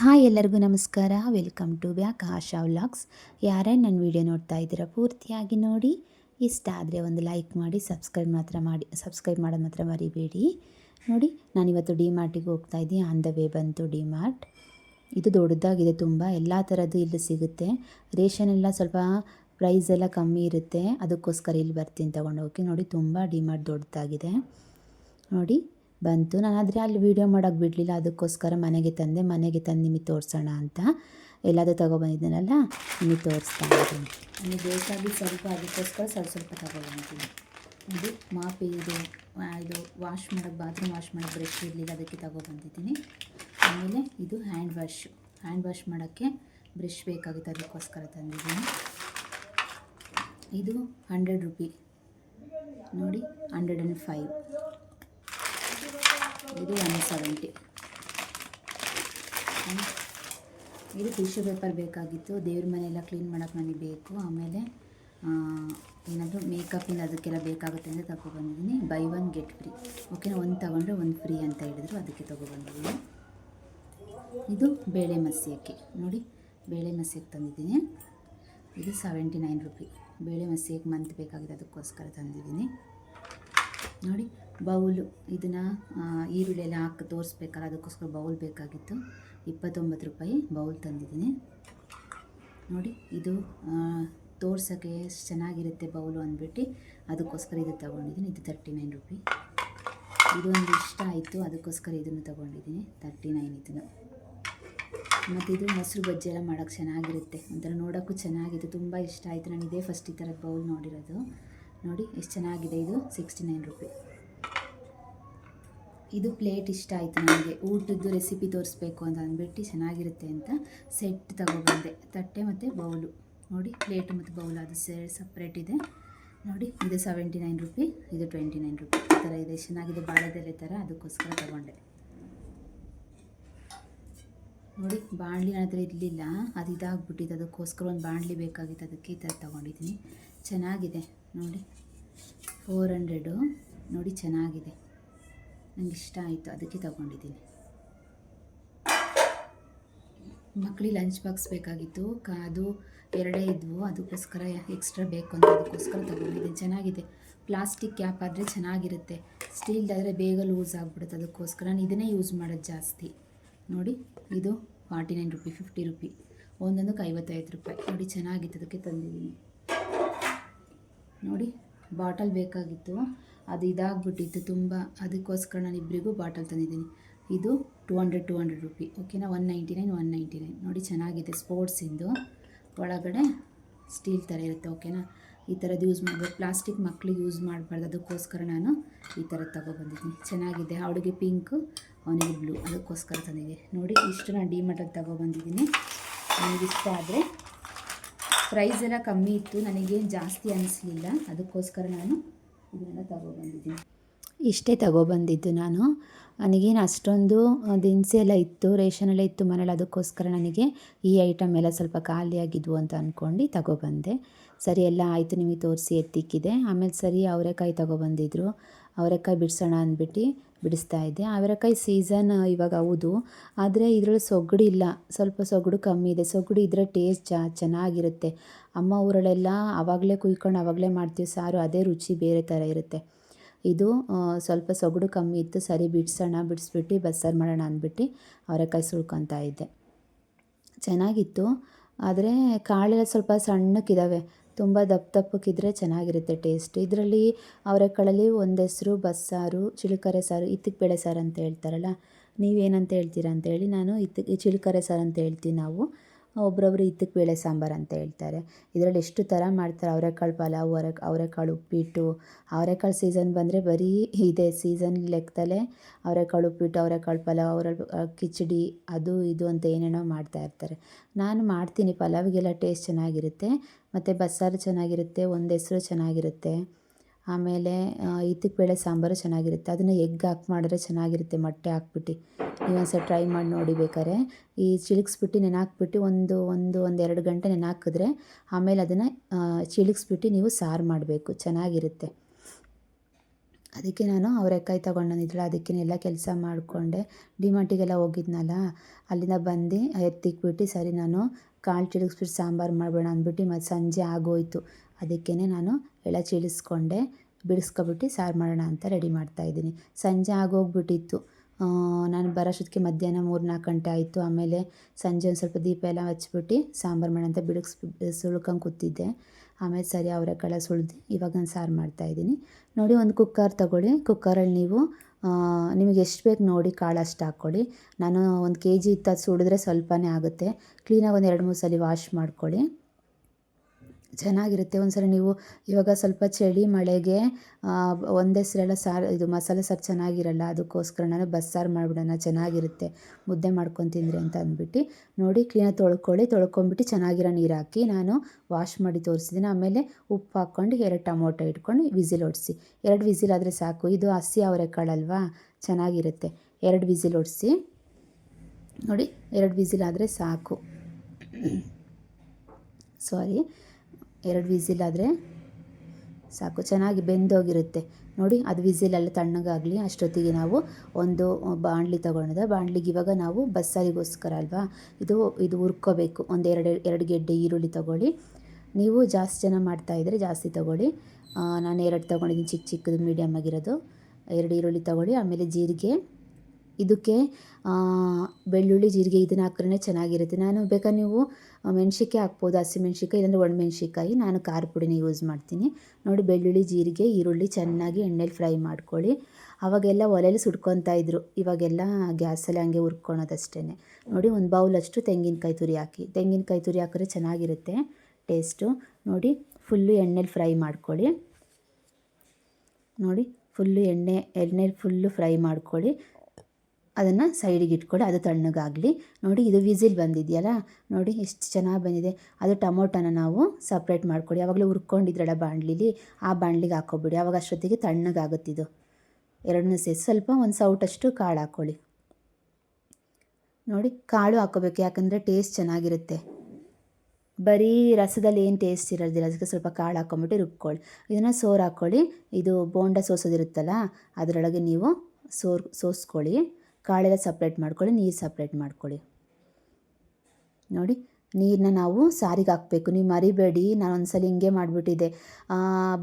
Hi ಎಲ್ಲರಿಗೂ ನಮಸ್ಕಾರ. Welcome to back Asha vlogs. ಯಾರೇ ನನ್ನ ವಿಡಿಯೋ ನೋಡ್ತಾ ಇದ್ದೀರಾ ಪೂರ್ತಿಯಾಗಿ ನೋಡಿ. ಇಷ್ಟ ಆದರೆ ಒಂದು ಲೈಕ್ ಮಾಡಿ ಸಬ್ಸ್ಕ್ರೈಬ್ ಮಾತ್ರ ಮಾಡಿ ಸಬ್ಸ್ಕ್ರೈಬ್ ಮಾಡೋದು ಮಾತ್ರ ಮರಿಬೇಡಿ. ನೋಡಿ, ನಾನಿವತ್ತು ಡಿ ಮಾರ್ಟಿಗೆ ಹೋಗ್ತಾ ಇದ್ದೀನಿ. ಆನ್ ದ ವೇ ಬಂತು ಡಿ ಮಾರ್ಟ್ ಇದು ದೊಡ್ಡದಾಗಿದೆ ತುಂಬ. ಎಲ್ಲ ಥರದ್ದು ಇಲ್ಲಿ ಸಿಗುತ್ತೆ. ರೇಷನ್ ಎಲ್ಲ ಸ್ವಲ್ಪ ಪ್ರೈಸ್ ಎಲ್ಲ ಕಮ್ಮಿ ಇರುತ್ತೆ. ಅದಕ್ಕೋಸ್ಕರ ಇಲ್ಲಿ ಬರ್ತೀನಿ ತಗೊಂಡು ಹೋಗಿ ನೋಡಿ, ತುಂಬ ಡಿ ಮಾರ್ಟ್ ದೊಡ್ಡದಾಗಿದೆ. ನೋಡಿ ಬಂತು. ನಾನು ಆದರೆ ಅಲ್ಲಿ ವೀಡಿಯೋ ಮಾಡೋಕ್ಕೆ ಬಿಡಲಿಲ್ಲ. ಅದಕ್ಕೋಸ್ಕರ ಮನೆಗೆ ತಂದೆ, ಮನೆಗೆ ತಂದು ನಿಮಗೆ ತೋರಿಸೋಣ ಅಂತ ಎಲ್ಲಾದರೂ ತೊಗೊಬಂದಿದ್ದೀನಲ್ಲ, ನಿಮಗೆ ತೋರಿಸ್ತಾ ಇದ್ದೀನಿ. ನನಗೆ ಬೇಕಾಗಿ ಸ್ವಲ್ಪ ಅದಕ್ಕೋಸ್ಕರ ಸ್ವಲ್ಪ ಸ್ವಲ್ಪ ತೊಗೊಬಂದಿದ್ದೀನಿ. ಇದು ಮಾಪಿ, ಇದು ಇದು ವಾಶ್ ಮಾಡೋಕ್ಕೆ ಬಾತ್ರೂಮ್ ವಾಶ್ ಮಾಡೋಕ್ಕೆ ಬ್ರಷ್ ಇರಲಿಲ್ಲ, ಅದಕ್ಕೆ ತೊಗೊಬಂದಿದ್ದೀನಿ. ಆಮೇಲೆ ಇದು ಹ್ಯಾಂಡ್ ವಾಶ್ ಹ್ಯಾಂಡ್ ವಾಶ್ ಮಾಡೋಕ್ಕೆ ಬ್ರಷ್ ಬೇಕಾಗಿತ್ತು, ಅದಕ್ಕೋಸ್ಕರ ತಂದಿದ್ದೀನಿ. ಇದು ಹಂಡ್ರೆಡ್ ರುಪಿ ನೋಡಿ ಹಂಡ್ರೆಡ್ ಆ್ಯಂಡ್ ಫೈವ್ ಇದು ಒನ್ ಸೆವೆಂಟಿ. ಇದು ಟಿಶ್ಯೂ ಪೇಪರ್ ಬೇಕಾಗಿತ್ತು. ದೇವ್ರ ಮನೆಯೆಲ್ಲ ಕ್ಲೀನ್ ಮಾಡೋಕ್ಕೆ ನನಗೆ ಬೇಕು. ಆಮೇಲೆ ಏನಾದರೂ ಮೇಕಪ್ಪಿನ ಅದಕ್ಕೆಲ್ಲ ಬೇಕಾಗುತ್ತೆ ಅಂತ ತಗೊಬಂದಿದ್ದೀನಿ. Buy one get free. ಓಕೆನಾ? ಒಂದು ತಗೊಂಡ್ರೆ ಒಂದು ಫ್ರೀ ಅಂತ ಹೇಳಿದ್ರು. ಅದಕ್ಕೆ ತಗೊಬಂದಿದ್ದೀನಿ. ಇದು ಬೇಳೆ ಮಸಿಯಕ್ಕೆ. ನೋಡಿ, ಬೇಳೆ ಮಸಿಯಕ್ಕೆ ತಂದಿದ್ದೀನಿ. ಇದು ಸೆವೆಂಟಿ ನೈನ್ ರುಪಿ. ಬೇಳೆ ಮಸಿಯಕ್ಕೆ ಮಂತ್ ಬೇಕಾಗಿದೆ ಅದಕ್ಕೋಸ್ಕರ ತಂದಿದ್ದೀನಿ. ನೋಡಿ ಬೌಲು ಇದನ್ನು ಈರುಳ್ಳಿ ಎಲ್ಲ ಹಾಕಿ ತೋರಿಸ್ಬೇಕಲ್ಲ ಅದಕ್ಕೋಸ್ಕರ ಬೌಲ್ ಬೇಕಾಗಿತ್ತು. ಇಪ್ಪತ್ತೊಂಬತ್ತು ರೂಪಾಯಿ ಬೌಲ್ ತಂದಿದ್ದೀನಿ. ನೋಡಿ, ಇದು ತೋರ್ಸೋಕ್ಕೆ ಚೆನ್ನಾಗಿರುತ್ತೆ ಬೌಲು ಅಂದ್ಬಿಟ್ಟು ಅದಕ್ಕೋಸ್ಕರ ಇದು ತೊಗೊಂಡಿದ್ದೀನಿ. ಇದು ತರ್ಟಿ ನೈನ್ ರುಪಿ ಇದೊಂದು ಇಷ್ಟ ಆಯಿತು, ಅದಕ್ಕೋಸ್ಕರ ಇದನ್ನು ತೊಗೊಂಡಿದ್ದೀನಿ. ತರ್ಟಿ ನೈನ್ ಇದನ್ನು. ಮತ್ತು ಇದು ಮೊಸರು ಬಜ್ಜಿ ಎಲ್ಲ ಮಾಡೋಕ್ಕೆ ಚೆನ್ನಾಗಿರುತ್ತೆ. ಒಂಥರ ನೋಡೋಕ್ಕೂ ಚೆನ್ನಾಗಿದೆ ತುಂಬ ಇಷ್ಟ ಆಯಿತು. ನಾನು ಇದೇ ಫಸ್ಟ್ ಈ ಥರದ ಬೌಲ್ ನೋಡಿರೋದು. ನೋಡಿ, ಎಷ್ಟು ಚೆನ್ನಾಗಿದೆ ಇದು. ಸಿಕ್ಸ್ಟಿ ನೈನ್ ರುಪಿ ಇದು ಪ್ಲೇಟ್ ಇಷ್ಟ ಆಯಿತು ನನಗೆ. ಊಟದ್ದು ರೆಸಿಪಿ ತೋರಿಸ್ಬೇಕು ಅಂತ ಅಂದ್ಬಿಟ್ಟು ಚೆನ್ನಾಗಿರುತ್ತೆ ಅಂತ ಸೆಟ್ ತಗೊಬಂದೆ. ತಟ್ಟೆ ಮತ್ತು ಬೌಲು ನೋಡಿ ಪ್ಲೇಟ್ ಮತ್ತು ಬೌಲ್ ಅದು ಸೇ ಸಪ್ರೇಟ್ ಇದೆ. ನೋಡಿ, ಇದು ಸೆವೆಂಟಿ ನೈನ್ ರುಪಿ ಇದು ಟ್ವೆಂಟಿ ನೈನ್ ರುಪಿ ಈ ಥರ ಇದೆ. ಚೆನ್ನಾಗಿದೆ ಬಾಳೆದೆಲೆ ಥರ ಅದಕ್ಕೋಸ್ಕರ ತಗೊಂಡೆ. ನೋಡಿ, ಬಾಣಲಿ ನನ್ನ ಹತ್ರ ಇರಲಿಲ್ಲ. ಅದು ಇದಾಗ್ಬಿಟ್ಟಿದೆ ಅದಕ್ಕೋಸ್ಕರ ಒಂದು ಬಾಣಲಿ ಬೇಕಾಗಿತ್ತು. ಅದಕ್ಕೆ ಈ ಥರ ತೊಗೊಂಡಿದ್ದೀನಿ. ಚೆನ್ನಾಗಿದೆ. ನೋಡಿ ಫೋರ್ ಹಂಡ್ರೆಡು ನೋಡಿ, ಚೆನ್ನಾಗಿದೆ. ನನಗೆ ಇಷ್ಟ ಆಯಿತು, ಅದಕ್ಕೆ ತಗೊಂಡಿದ್ದೀನಿ. ಮಕ್ಕಳಿಗೆ ಲಂಚ್ ಬಾಕ್ಸ್ ಬೇಕಾಗಿತ್ತು, ಕ ಅದು ಎರಡೇ ಇದ್ವು, ಅದಕ್ಕೋಸ್ಕರ ಎಕ್ಸ್ಟ್ರಾ ಬೇಕು ಅಂತ ಅದಕ್ಕೋಸ್ಕರ ತಗೊಂಡಿದ್ದೀನಿ. ಚೆನ್ನಾಗಿದೆ. ಪ್ಲಾಸ್ಟಿಕ್ ಕ್ಯಾಪ್ ಆದರೆ ಚೆನ್ನಾಗಿರುತ್ತೆ. ಸ್ಟೀಲ್ದಾದರೆ ಬೇಗ ಲೂಸ್ ಆಗಿಬಿಡುತ್ತೆ, ಅದಕ್ಕೋಸ್ಕರ ನಾನು ಇದನ್ನೇ ಯೂಸ್ ಮಾಡೋದು ಜಾಸ್ತಿ. ನೋಡಿ, ಇದು forty nine rupee fifty rupee ಒಂದೊಂದಕ್ಕೆ ಐವತ್ತೈದು ರೂಪಾಯಿ. ನೋಡಿ, ಚೆನ್ನಾಗಿತ್ತು, ಅದಕ್ಕೆ ತಂದಿದ್ದೀನಿ. ನೋಡಿ ಬಾಟಲ್ ಬೇಕಾಗಿತ್ತು. ಅದು ಇದಾಗ್ಬಿಟ್ಟಿತ್ತು ತುಂಬ. ಅದಕ್ಕೋಸ್ಕರ ನಾನು ಇಬ್ಬರಿಗೂ ಬಾಟಲ್ ತಂದಿದ್ದೀನಿ. ಇದು two hundred two hundred rupee. ಓಕೆನಾ? One ninety nine one ninety nine ನೋಡಿ ಚೆನ್ನಾಗಿದೆ ಸ್ಪೋರ್ಟ್ಸಿಂದು ಒಳಗಡೆ ಸ್ಟೀಲ್ ಥರ ಇರುತ್ತೆ, ಓಕೆನಾ? ಈ ಥರದ್ದು ಯೂಸ್ ಮಾಡಬೇಕು ಪ್ಲಾಸ್ಟಿಕ್ ಮಕ್ಳಿಗೆ ಯೂಸ್ ಮಾಡಬಾರ್ದು. ಅದಕ್ಕೋಸ್ಕರ ನಾನು ಈ ಥರ ತಗೊಬಂದಿದ್ದೀನಿ. ಚೆನ್ನಾಗಿದೆ. ಅವಳಿಗೆ ಪಿಂಕು, ಅವನಿಗೆ ಬ್ಲೂ. ಅದಕ್ಕೋಸ್ಕರ ತಂದಿದ್ದೆ ನೋಡಿ, ಇಷ್ಟು ನಾನು ಡಿ ಮಟಲ್ಲಿ ತಗೊಬಂದಿದ್ದೀನಿ. ಇಷ್ಟ ಆದರೆ ಪ್ರೈಸ್ ಎಲ್ಲ ಕಮ್ಮಿ ಇತ್ತು. ನನಗೇನು ಜಾಸ್ತಿ ಅನಿಸಲಿಲ್ಲ. ಅದಕ್ಕೋಸ್ಕರ ನಾನು ಇದನ್ನೆಲ್ಲ ತಗೊಬಂದಿದ್ದೀನಿ. ಇಷ್ಟೇ ತಗೊಬಂದಿದ್ದು ನಾನು. ನನಗೇನು ಅಷ್ಟೊಂದು ದಿನಸಿ ಎಲ್ಲ ಇತ್ತು ರೇಷನ್ ಎಲ್ಲ ಇತ್ತು ಮನೇಲಿ, ಅದಕ್ಕೋಸ್ಕರ ನನಗೆ ಈ ಐಟಮ್ ಎಲ್ಲ ಸ್ವಲ್ಪ ಖಾಲಿಯಾಗಿದ್ವು ಅಂತ ಅಂದ್ಕೊಂಡು ತಗೊಬಂದೆ. ಸರಿ, ಎಲ್ಲ ಆಯಿತು, ನಿಮಗೆ ತೋರಿಸಿ ಎತ್ತಿಕ್ಕಿದೆ. ಆಮೇಲೆ ಸರಿ, ಅವರೆಕಾಯಿ ತಗೊಬಂದಿದ್ರು. ಅವರೆಕಾಯಿ ಬಿಡಿಸೋಣ ಅಂದ್ಬಿಟ್ಟು ಬಿಡಿಸ್ತಾ ಇದ್ದೆ. ಅವರೆಕಾಯಿ ಸೀಸನ್ ಇವಾಗ ಹೌದು. ಆದರೆ ಇದರಲ್ಲಿ ಸೊಗಡಿಲ್ಲ ಸ್ವಲ್ಪ ಸೊಗಡು ಕಮ್ಮಿ ಇದೆ. ಸೊಗಡು ಇದ್ರೆ ಟೇಸ್ಟ್ ಚೆನ್ನಾಗಿರುತ್ತೆ. ಅಮ್ಮ ಊರಲ್ಲೆಲ್ಲ ಆವಾಗಲೇ ಕುಯ್ಕೊಂಡು ಆವಾಗಲೇ ಮಾಡ್ತೀವಿ ಸಾರು. ಅದೇ ರುಚಿ ಬೇರೆ ಥರ ಇರುತ್ತೆ. ಇದು ಸ್ವಲ್ಪ ಸೊಗಡು ಕಮ್ಮಿ ಇತ್ತು. ಸರಿ, ಬಿಡಿಸೋಣ, ಬಿಡಿಸ್ಬಿಟ್ಟು ಬಸ್ಸಾರು ಮಾಡೋಣ ಅಂದ್ಬಿಟ್ಟು ಅವರೆಕಾಯಿ ಸುಳ್ಕೊತಾ ಇದ್ದೆ. ಚೆನ್ನಾಗಿತ್ತು. ಆದರೆ ಕಾಳೆಲ್ಲ ಸ್ವಲ್ಪ ಸಣ್ಣಕ್ಕಿದ್ದಾವೆ ತುಂಬ ದಪ್ಪ ದಪ್ಪಕ್ಕಿದ್ರೆ ಚೆನ್ನಾಗಿರುತ್ತೆ ಟೇಸ್ಟ್. ಇದರಲ್ಲಿ ಅವರೆಕಾಳಲ್ಲಿ ಒಂದು ಹೆಸರು ಬಸ್ಸಾರು ಚಿಳುಕರೆ ಸಾರು ಇತ್ತಿಗೆ ಬೇಳೆ ಸಾರು ಅಂತ ಹೇಳ್ತಾರಲ್ಲ, ನೀವೇನಂತ ಹೇಳ್ತೀರಾ ಅಂತೇಳಿ ನಾನು ಇತ್ತಿಗೆ ಚಿಳುಕರೆ ಸಾರು ಅಂತ ಹೇಳ್ತೀನಿ ನಾವು. ಒಬ್ರೊಬ್ರು ಹಿತ್ತಕ್ಕೆ ಬೇಳೆ ಸಾಂಬಾರು ಅಂತ ಹೇಳ್ತಾರೆ. ಇದರಲ್ಲಿ ಎಷ್ಟು ಥರ ಮಾಡ್ತಾರೆ ಅವರೆಕಾಳು ಪಲಾವು, ಅವರೆ, ಅವರೆಕಾಳು ಉಪ್ಪಿಟ್ಟು, ಅವರೆಕಾಳು ಸೀಸನ್ ಬಂದರೆ ಬರೀ ಇದೆ ಸೀಸನ್ ಲೆಕ್ಕದಲ್ಲೇ ಅವರೆಕಾಳು ಉಪ್ಪಿಟ್ಟು, ಅವರೆಕಾಳು ಪಲಾವ್ ಅವರ ಕಿಚಡಿ, ಅದು ಇದು ಅಂತ ಏನೇನೋ ಮಾಡ್ತಾ ಇರ್ತಾರೆ. ನಾನು ಮಾಡ್ತೀನಿ, ಪಲಾವಿಗೆಲ್ಲ ಟೇಸ್ಟ್ ಚೆನ್ನಾಗಿರುತ್ತೆ, ಮತ್ತು ಬಸ್ಸಾರು ಚೆನ್ನಾಗಿರುತ್ತೆ, ಒಂದು ಹೆಸ್ರು ಚೆನ್ನಾಗಿರುತ್ತೆ. ಆಮೇಲೆ ಇದಕ್ಕೆ ಬೇಳೆ ಸಾಂಬಾರು ಚೆನ್ನಾಗಿರುತ್ತೆ. ಅದನ್ನು ಎಗ್ ಹಾಕಿ ಮಾಡಿದ್ರೆ ಚೆನ್ನಾಗಿರುತ್ತೆ, ಮೊಟ್ಟೆ ಹಾಕ್ಬಿಟ್ಟು. ನೀವು ಒಂದ್ಸಲ ಟ್ರೈ ಮಾಡಿ ನೋಡಿ ಬೇಕಾದ್ರೆ. ಈ ಚಿಲಿಕ್ಸ್ಬಿಟ್ಟು ನೆನೆ ಒಂದು ಒಂದು ಒಂದು ಎರಡು ಗಂಟೆ ನೆನೆ ಹಾಕಿದ್ರೆ ಆಮೇಲೆ ಅದನ್ನು ಚಿಲಿಕ್ಸ್ಬಿಟ್ಟು ನೀವು ಸಾರು ಮಾಡಬೇಕು. ಚೆನ್ನಾಗಿರುತ್ತೆ. ಅದಕ್ಕೆ ನಾನು ಅವರೆಕಾಯಿ ತೊಗೊಂಡು ಅದಕ್ಕೆ ಎಲ್ಲ ಕೆಲಸ ಮಾಡಿಕೊಂಡೆ. ಡಿಮಾರ್ಟಿಗೆಲ್ಲ ಹೋಗಿದ್ನಲ್ಲ, ಅಲ್ಲಿಂದ ಬಂದು ಎತ್ತಿಕ್ಬಿಟ್ಟು, ಸರಿ, ನಾನು ಕಾಳು ಚಿಳಗಿಸ್ಬಿಟ್ಟು ಸಾಂಬಾರು ಮಾಡಬೇಡ ಅಂದ್ಬಿಟ್ಟು ಮತ್ತು ಸಂಜೆ ಆಗೋಯ್ತು. ಅದಕ್ಕೇ ನಾನು ಎಲ್ಲ ಚೀಳಿಸ್ಕೊಂಡೆ ಬಿಡಿಸ್ಕೊಬಿಟ್ಟು ಸಾರು ಮಾಡೋಣ ಅಂತ ರೆಡಿ ಮಾಡ್ತಾಯಿದ್ದೀನಿ ಸಂಜೆ ಆಗೋಗ್ಬಿಟ್ಟಿತ್ತು. ನಾನು ಬರೋಷ್ಟೊತ್ತಿಗೆ ಮಧ್ಯಾಹ್ನ ಮೂರು ನಾಲ್ಕು ಗಂಟೆ ಆಯಿತು. ಆಮೇಲೆ ಸಂಜೆ ಒಂದು ಸ್ವಲ್ಪ ದೀಪ ಎಲ್ಲ ಹಚ್ಬಿಟ್ಟು ಸಾಂಬಾರು ಮಾಡೋಣ ಅಂತ ಬಿಡಿಸ್, ಸುಳ್ಕೊಂಡು ಕೂತಿದ್ದೆ. ಆಮೇಲೆ ಸರಿ ಅವರೆಕಾಳು ಸುಳಿದು ಇವಾಗ ನಾನು ಸಾರು ಮಾಡ್ತಾಯಿದ್ದೀನಿ ನೋಡಿ, ಒಂದು ಕುಕ್ಕರ್ ತೊಗೊಳ್ಳಿ. ಕುಕ್ಕರಲ್ಲಿ ನೀವು ನಿಮಗೆ ಎಷ್ಟು ಬೇಕು ನೋಡಿ ಕಾಳು ಅಷ್ಟು ಹಾಕ್ಕೊಳ್ಳಿ. ನಾನು ಒಂದು ಕೆ ಜಿ ಇತ್ತು ಅದು ಸುಡಿದ್ರೆ ಸ್ವಲ್ಪನೇ ಆಗುತ್ತೆ. ಕ್ಲೀನಾಗಿ ಒಂದು ಎರಡು ಮೂರು ಸಲ ವಾಶ್ ಮಾಡ್ಕೊಳ್ಳಿ. ಚೆನ್ನಾಗಿರುತ್ತೆ. ಒಂದು ಸಲ ನೀವು ಇವಾಗ ಸ್ವಲ್ಪ ಚಳಿ ಮಳೆಗೆ ಒಂದೇ ಸಲ ಸಾರು, ಇದು ಮಸಾಲೆ ಸಾರು ಚೆನ್ನಾಗಿರಲ್ಲ ಅದಕ್ಕೋಸ್ಕರ ನಾನು ಬಸ್ಸಾರು ಮಾಡಿಬಿಡೋಣ, ಚೆನ್ನಾಗಿರುತ್ತೆ, ಮುದ್ದೆ ಮಾಡ್ಕೊಂಡು ತಿಂದರೆ ಅಂತ ಅಂದ್ಬಿಟ್ಟು ನೋಡಿ, ಕ್ಲೀನಾಗಿ ತೊಳ್ಕೊಳ್ಳಿ ತೊಳ್ಕೊಂಬಿಟ್ಟು ಚೆನ್ನಾಗಿರೋ ನೀರು ಹಾಕಿ ನಾನು ವಾಶ್ ಮಾಡಿ ತೋರಿಸಿದ್ದೀನಿ ಆಮೇಲೆ ಉಪ್ಪು ಹಾಕ್ಕೊಂಡು ಎರಡು ಟೊಮೊಟೊ ಇಟ್ಕೊಂಡು ವಿಸಿಲ್ ಹೊಡಿಸಿ ಎರಡು ವಿಸಿಲ್ ಆದರೆ ಸಾಕು, ಇದು ಹಸಿ ಅವರೆಕಾಳಲ್ವಾ, ಚೆನ್ನಾಗಿರುತ್ತೆ. ಎರಡು ವಿಸಿಲ್ ಹೊಡಿಸಿ ನೋಡಿ, ಎರಡು ವಿಸಿಲ್ ಆದರೆ ಸಾಕು. ಸಾರಿ. ಎರಡು ವಿಸಿಲ್ ಆದರೆ ಸಾಕು, ಚೆನ್ನಾಗಿ ಬೆಂದೋಗಿರುತ್ತೆ. ನೋಡಿ, ಅದು ವಿಸಿಲೆಲ್ಲ ತಣ್ಣಗಾಗಲಿ, ಅಷ್ಟೊತ್ತಿಗೆ ನಾವು ಒಂದು ಬಾಣಲಿ ತೊಗೊಂಡಿದೆ ಬಾಣಲಿಗೆ ಇವಾಗ ನಾವು ಬಸ್ಸಾರಿಗೋಸ್ಕರ ಅಲ್ವಾ, ಇದು ಇದು ಹುರ್ಕೋಬೇಕು. ಒಂದು ಎರಡು ಎರಡು ಗೆಡ್ಡೆ ಈರುಳ್ಳಿ ತೊಗೊಳ್ಳಿ. ನೀವು ಜಾಸ್ತಿ ಜನ ಮಾಡ್ತಾಯಿದ್ರೆ ಜಾಸ್ತಿ ತೊಗೊಳ್ಳಿ. ನಾನು ಎರಡು ತೊಗೊಂಡಿದ್ದೀನಿ ಚಿಕ್ಕ ಚಿಕ್ಕದು, ಮೀಡಿಯಮ್ ಆಗಿರೋದು. ಎರಡು ಈರುಳ್ಳಿ ತೊಗೊಳ್ಳಿ, ಆಮೇಲೆ ಜೀರಿಗೆ. ಇದಕ್ಕೆ ಬೆಳ್ಳುಳ್ಳಿ, ಜೀರಿಗೆ ಇದನ್ನು ಹಾಕ್ರೆ ಚೆನ್ನಾಗಿರುತ್ತೆ. ನಾನು ಬೇಕಾದ್ರೆ ನೀವು ಮೆಣ್ಸಿನ್ಕಾಯಿ ಹಾಕ್ಬೋದು? ಹಸಿಮೆಣ್ಸಿನ್ಕಾಯಿ ಇಲ್ಲಾಂದರೆ ಒಣಮೆಣ್ಸಿನ್ಕಾಯಿ ನಾನು ಖಾರ ಪುಡಿನ ಯೂಸ್ ಮಾಡ್ತೀನಿ. ನೋಡಿ, ಬೆಳ್ಳುಳ್ಳಿ, ಜೀರಿಗೆ, ಈರುಳ್ಳಿ ಚೆನ್ನಾಗಿ ಎಣ್ಣೆಲಿ ಫ್ರೈ ಮಾಡ್ಕೊಳ್ಳಿ. ಅವಾಗೆಲ್ಲ ಒಲೆಯಲ್ಲಿ ಸುಡ್ಕೊತಾ ಇದ್ರು. ಇವಾಗೆಲ್ಲ ಗ್ಯಾಸಲ್ಲಿ ಹಂಗೆ ಹುರ್ಕೊಳೋದಷ್ಟೇ ನೋಡಿ, ಒಂದು ಬೌಲಷ್ಟು ತೆಂಗಿನಕಾಯಿ ತುರಿ ಹಾಕಿ. ತೆಂಗಿನಕಾಯಿ ತುರಿ ಹಾಕಿದ್ರೆ ಚೆನ್ನಾಗಿರುತ್ತೆ ಟೇಸ್ಟು. ನೋಡಿ, ಫುಲ್ಲು ಎಣ್ಣೆಲಿ ಫ್ರೈ ಮಾಡ್ಕೊಳ್ಳಿ. ನೋಡಿ, ಫುಲ್ಲು ಎಣ್ಣೆ, ಎಣ್ಣೆಲಿ ಫುಲ್ಲು ಫ್ರೈ ಮಾಡ್ಕೊಳ್ಳಿ. ಅದನ್ನು ಸೈಡಿಗೆ ಇಟ್ಕೊಳ್ಳಿ ಅದು ತಣ್ಣಗಾಗಲಿ. ನೋಡಿ, ಇದು ವಿಸಿಲ್ ಬಂದಿದೆಯಲ್ಲ, ನೋಡಿ, ಎಷ್ಟು ಚೆನ್ನಾಗಿ ಬಂದಿದೆ. ಅದು ಟೊಮೊಟೊನ ನಾವು ಸಪ್ರೇಟ್ ಮಾಡ್ಕೊಳ್ಳಿ ಯಾವಾಗಲೂ ಹುರ್ಕೊಂಡಿದ್ರಲ್ಲ ಬಾಣಲಿಲಿ, ಆ ಬಾಣಲಿಗೆ ಹಾಕೋಬಿಡಿ. ಆವಾಗ ಅಷ್ಟೊತ್ತಿಗೆ ತಣ್ಣಗಾಗುತ್ತಿದ್ದು ಎರಡನ್ನೂ ಸೇರಿಸಿ ಸ್ವಲ್ಪ ಒಂದು ಸೌಟಷ್ಟು ಕಾಳು ಹಾಕ್ಕೊಳ್ಳಿ ನೋಡಿ, ಕಾಳು ಹಾಕೋಬೇಕು, ಯಾಕಂದರೆ ಟೇಸ್ಟ್ ಚೆನ್ನಾಗಿರುತ್ತೆ. ಬರೀ ರಸದಲ್ಲಿ ಏನು ಟೇಸ್ಟ್ ಇರೋದಿಲ್ಲ, ಅದಕ್ಕೆ ಸ್ವಲ್ಪ ಕಾಳು ಹಾಕ್ಕೊಂಬಿಟ್ಟು ರುಬ್ಕೊಳ್ಳಿ. ಇದನ್ನು ಸೋರು ಹಾಕ್ಕೊಳ್ಳಿ ಇದು ಬೋಂಡ ಸೋಸೋದಿರುತ್ತಲ್ಲ, ಅದರೊಳಗೆ ನೀವು ಸೋರ್, ಸೋಸ್ಕೊಳ್ಳಿ. ಕಾಳೆಲ್ಲ ಸಪ್ರೇಟ್ ಮಾಡ್ಕೊಳ್ಳಿ, ನೀರು ಸಪ್ರೇಟ್ ಮಾಡ್ಕೊಳ್ಳಿ. ನೋಡಿ ನೀರನ್ನ ನಾವು ಸಾರಿಗೆ ಹಾಕಬೇಕು. ನೀವು ಮರಿಬೇಡಿ, ನಾನು ಒಂದ್ಸಲ ಹಿಂಗೆ ಮಾಡಿಬಿಟ್ಟಿದ್ದೆ.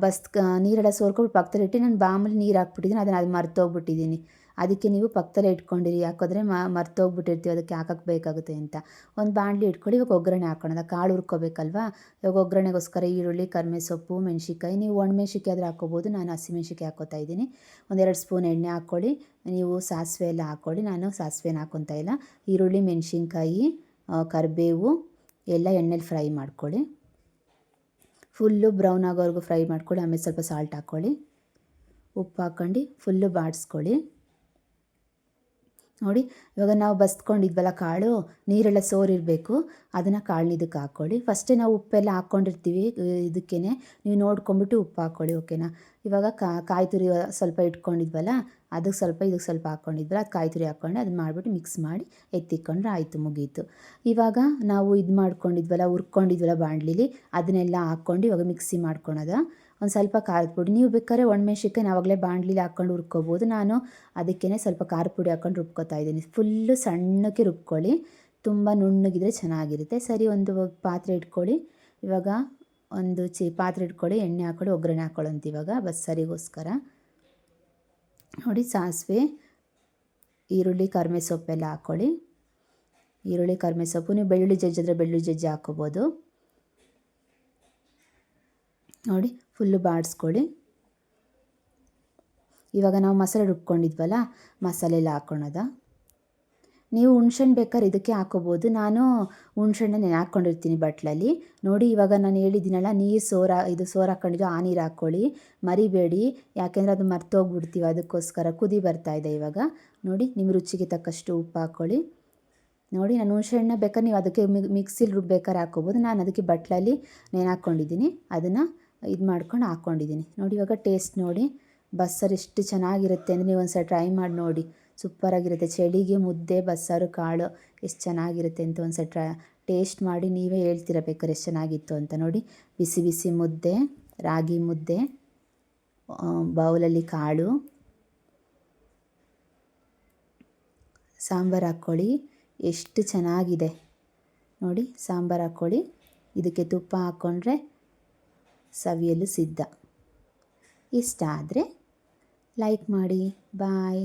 ಬಸ್ ನೀರೆಲ್ಲ ಸೋರ್ಕೊಬಿಟ್ಟು ಪಕ್ಕದಲ್ಲಿ ಇಟ್ಟು ನಾನು ಬಾಮಲ್ಲಿ ನೀರು ಹಾಕ್ಬಿಟ್ಟಿದ್ದೀನಿ, ಅದನ್ನು ಅದು ಮರ್ತೋಗ್ಬಿಟ್ಟಿದ್ದೀನಿ ಅದಕ್ಕೆ ನೀವು ಪಕ್ಕದಲ್ಲೇ ಇಟ್ಕೊಂಡಿರಿ. ಯಾಕಂದರೆ ಮರ್ತೋಗ್ಬಿಟ್ಟಿರ್ತೀವಿ. ಅದಕ್ಕೆ ಹಾಕಕ್ಕೆ ಬೇಕಾಗುತ್ತೆ ಅಂತ. ಒಂದು ಬಾಣಲಿ ಇಟ್ಕೊಳ್ಳಿ ಇವಾಗ ಒಗ್ಗರಣೆ ಹಾಕೋಣ. ಕಾಳು ಹುರ್ಕೋಬೇಕಲ್ವಾ? ಇವಾಗ ಒಗ್ಗರಣೆಗೋಸ್ಕರ ಈರುಳ್ಳಿ ಕರಿಮೆ ಸೊಪ್ಪು ಮೆಣಸಿಕಾಯಿ ನೀವು ಒಣಮೆಣ್ಸಿನ್ಕಾಯಿ ಆದರೆ ಹಾಕೋಬೋದು. ನಾನು ಹಸಿಮೆಣ್ಸಿನ್ಕಾಯಿ ಹಾಕೋತಾ ಇದ್ದೀನಿ. ಒಂದೆರಡು ಸ್ಪೂನ್ ಎಣ್ಣೆ ಹಾಕ್ಕೊಳ್ಳಿ ನೀವು ಸಾಸಿವೆ ಎಲ್ಲ ಹಾಕ್ಕೊಳ್ಳಿ ನಾನು ಸಾಸಿವೆನ ಹಾಕೊತಾ ಇಲ್ಲ. ಈರುಳ್ಳಿ, ಮೆಣಸಿನ್ಕಾಯಿ ಕರಿಬೇವು ಎಲ್ಲ ಎಣ್ಣೆಲಿ ಫ್ರೈ ಮಾಡ್ಕೊಳ್ಳಿ. ಫುಲ್ಲು ಬ್ರೌನ್ ಆಗೋವರೆಗೂ ಫ್ರೈ ಮಾಡ್ಕೊಳ್ಳಿ. ಆಮೇಲೆ ಸ್ವಲ್ಪ ಸಾಲ್ಟ್ ಹಾಕ್ಕೊಳ್ಳಿ ಉಪ್ಪು ಹಾಕ್ಕೊಂಡು ಫುಲ್ಲು ಬಾಡಿಸ್ಕೊಳ್ಳಿ. ನೋಡಿ, ಇವಾಗ ನಾವು ಬಸ್ಕೊಂಡಿದ್ವಲ್ಲ ಕಾಳು, ನೀರೆಲ್ಲ ಸೋರಿರಬೇಕು. ಅದನ್ನು ಕಾಳನ್ನ ಇದಕ್ಕೆ ಹಾಕ್ಕೊಳ್ಳಿ. ಫಸ್ಟೇ ನಾವು ಉಪ್ಪೆಲ್ಲ ಹಾಕ್ಕೊಂಡಿರ್ತೀವಿ ಇದಕ್ಕೇ ನೀವು ನೋಡ್ಕೊಂಬಿಟ್ಟು ಉಪ್ಪು ಹಾಕ್ಕೊಳ್ಳಿ, ಓಕೆನಾ? ಇವಾಗ ಕಾಯಿ ತುರಿ ಸ್ವಲ್ಪ ಇಟ್ಕೊಂಡಿದ್ವಲ್ಲ, ಅದಕ್ಕೆ ಸ್ವಲ್ಪ, ಇದಕ್ಕೆ ಸ್ವಲ್ಪ ಹಾಕ್ಕೊಂಡಿದ್ವಲ್ಲ, ಅದು ಕಾಯಿ ತುರಿ ಹಾಕ್ಕೊಂಡು ಅದನ್ನ ಮಾಡಿಬಿಟ್ಟು ಮಿಕ್ಸ್ ಮಾಡಿ ಎತ್ತಿಕ್ಕೊಂಡ್ರೆ ಆಯಿತು, ಮುಗೀತು. ಇವಾಗ ನಾವು ಇದು ಮಾಡ್ಕೊಂಡಿದ್ವಲ್ಲ, ಹುರ್ಕೊಂಡಿದ್ವಲ್ಲ ಬಾಂಡ್ಲಿಲಿ ಅದನ್ನೆಲ್ಲ ಹಾಕ್ಕೊಂಡು ಇವಾಗ ಮಿಕ್ಸಿ ಮಾಡ್ಕೊಳೋದ? ಒಂದು ಸ್ವಲ್ಪ ಖಾರದ ಪುಡಿ. ನೀವು ಬೇಕಾದ್ರೆ ಒಣಮೆಣ್ಸಿನ್ಕಾಯಿ ಆವಾಗಲೇ ಬಾಣಲಿಲಿ ಹಾಕ್ಕೊಂಡು ರುಬ್ಕೋಬೋದು. ನಾನು ಅದಕ್ಕೇ ಸ್ವಲ್ಪ ಖಾರದ ಪುಡಿ ಹಾಕ್ಕೊಂಡು ರುಬ್ಕೋತಾ ಇದ್ದೀನಿ. ಫುಲ್ಲು ಸಣ್ಣಕ್ಕೆ ರುಬ್ಕೊಳ್ಳಿ. ತುಂಬ ನುಣ್ಣಗಿದ್ರೆ ಚೆನ್ನಾಗಿರುತ್ತೆ. ಸರಿ, ಒಂದು ಪಾತ್ರೆ ಇಟ್ಕೊಳ್ಳಿ. ಇವಾಗ ಒಂದು ಚಿ ಪಾತ್ರೆ ಇಟ್ಕೊಳ್ಳಿ. ಎಣ್ಣೆ ಹಾಕ್ಕೊಳ್ಳಿ, ಒಗ್ಗರಣೆ ಹಾಕ್ಕೊಳ್ಳೋಂತ ಇವಾಗ. ಬಸ್ಸಾರಿಗೋಸ್ಕರ ನೋಡಿ, ಸಾಸಿವೆ, ಈರುಳ್ಳಿ ಕರ್ಮೆ ಸೊಪ್ಪೆಲ್ಲ ಹಾಕ್ಕೊಳ್ಳಿ. ಈರುಳ್ಳಿ ಕರ್ಮೆ ಸೊಪ್ಪು ನೀವು ಬೆಳ್ಳುಳ್ಳಿ ಜಜ್ಜಿದ್ರೆ ಬೆಳ್ಳುಳ್ಳಿ ಜಜ್ಜಿ ಹಾಕ್ಕೋಬೋದು. ನೋಡಿ ಫುಲ್ಲು ಬಾಡಿಸ್ಕೊಳ್ಳಿ. ಇವಾಗ ನಾವು ಮಸಾಲೆ ರುಬ್ಕೊಂಡಿದ್ವಲ್ಲ ಮಸಾಲೆ ಎಲ್ಲ ಹಾಕ್ಕೊಳೋದ ನೀವು ಹುಣ್ಸೆಣ್ಣು ಬೇಕಾದ್ರೆ ಇದಕ್ಕೆ ಹಾಕೋಬೋದು. ನಾನು ಹುಣ್ಸೆಹಣ್ಣು ನೆನೆ ಹಾಕ್ಕೊಂಡಿರ್ತೀನಿ ಬಟ್ಲಲ್ಲಿ. ನೋಡಿ, ಇವಾಗ ನಾನು ಹೇಳಿದ್ದೀನಲ್ಲ, ನೀರು ಸೋರ, ಇದು ಸೋರ ಹಾಕ್ಕೊಂಡಿದ್ದು ಆ ನೀರು ಹಾಕ್ಕೊಳ್ಳಿ ಮರಿಬೇಡಿ, ಯಾಕೆಂದರೆ ಅದು ಮರ್ತೋಗ್ಬಿಡ್ತೀವಿ ಅದಕ್ಕೋಸ್ಕರ. ಕುದಿ ಇದೆ ಇವಾಗ. ನೋಡಿ, ನಿಮ್ಮ ರುಚಿಗೆ ತಕ್ಕಷ್ಟು ಉಪ್ಪು ಹಾಕ್ಕೊಳ್ಳಿ ನೋಡಿ, ನಾನು ಹುಣ್ಸೆಹಣ್ಣು ಬೇಕಾದ್ರೆ ನೀವು ಅದಕ್ಕೆ ಮಿಕ್ಸಿಲಿ ರುಬ್ಬೇಕಾದ್ರೆ ಹಾಕ್ಕೋಬೋದು ನಾನು ಅದಕ್ಕೆ ಬಟ್ಲಲ್ಲಿ ನೆನೆ ಹಾಕ್ಕೊಂಡಿದ್ದೀನಿ ಅದನ್ನು ಇದು ಮಾಡ್ಕೊಂಡು ಹಾಕ್ಕೊಂಡಿದ್ದೀನಿ ನೋಡಿ ಇವಾಗ ಟೇಸ್ಟ್ ನೋಡಿ. ಬಸ್ಸಾರು ಎಷ್ಟು ಚೆನ್ನಾಗಿರುತ್ತೆ ಅಂದರೆ ನೀವು ಒಂದು ಟ್ರೈ ಮಾಡಿ ನೋಡಿ. ಸೂಪರಾಗಿರುತ್ತೆ. ಚಳಿಗೆ ಮುದ್ದೆ, ಬಸ್ಸಾರು, ಕಾಳು ಎಷ್ಟು ಚೆನ್ನಾಗಿರುತ್ತೆ ಅಂತ ಒಂದು ಟ್ರೈ ಟೇಸ್ಟ್ ಮಾಡಿ ನೀವೇ ಹೇಳ್ತೀರ ಬೇಕಾದ್ರೆ ಎಷ್ಟು ಚೆನ್ನಾಗಿತ್ತು ಅಂತ ನೋಡಿ. ಬಿಸಿ ಬಿಸಿ ಮುದ್ದೆ, ರಾಗಿ ಮುದ್ದೆ ಬೌಲಲ್ಲಿ ಕಾಳು, ಸಾಂಬಾರು ಹಾಕ್ಕೊಳ್ಳಿ ಎಷ್ಟು ಚೆನ್ನಾಗಿದೆ. ನೋಡಿ ಸಾಂಬಾರು ಹಾಕ್ಕೊಳ್ಳಿ ಇದಕ್ಕೆ ತುಪ್ಪ ಹಾಕ್ಕೊಂಡ್ರೆ ಸವಿಯಲು ಸಿದ್ಧ. ಇಷ್ಟ ಆದರೆ ಲೈಕ್ ಮಾಡಿ ಬಾಯ್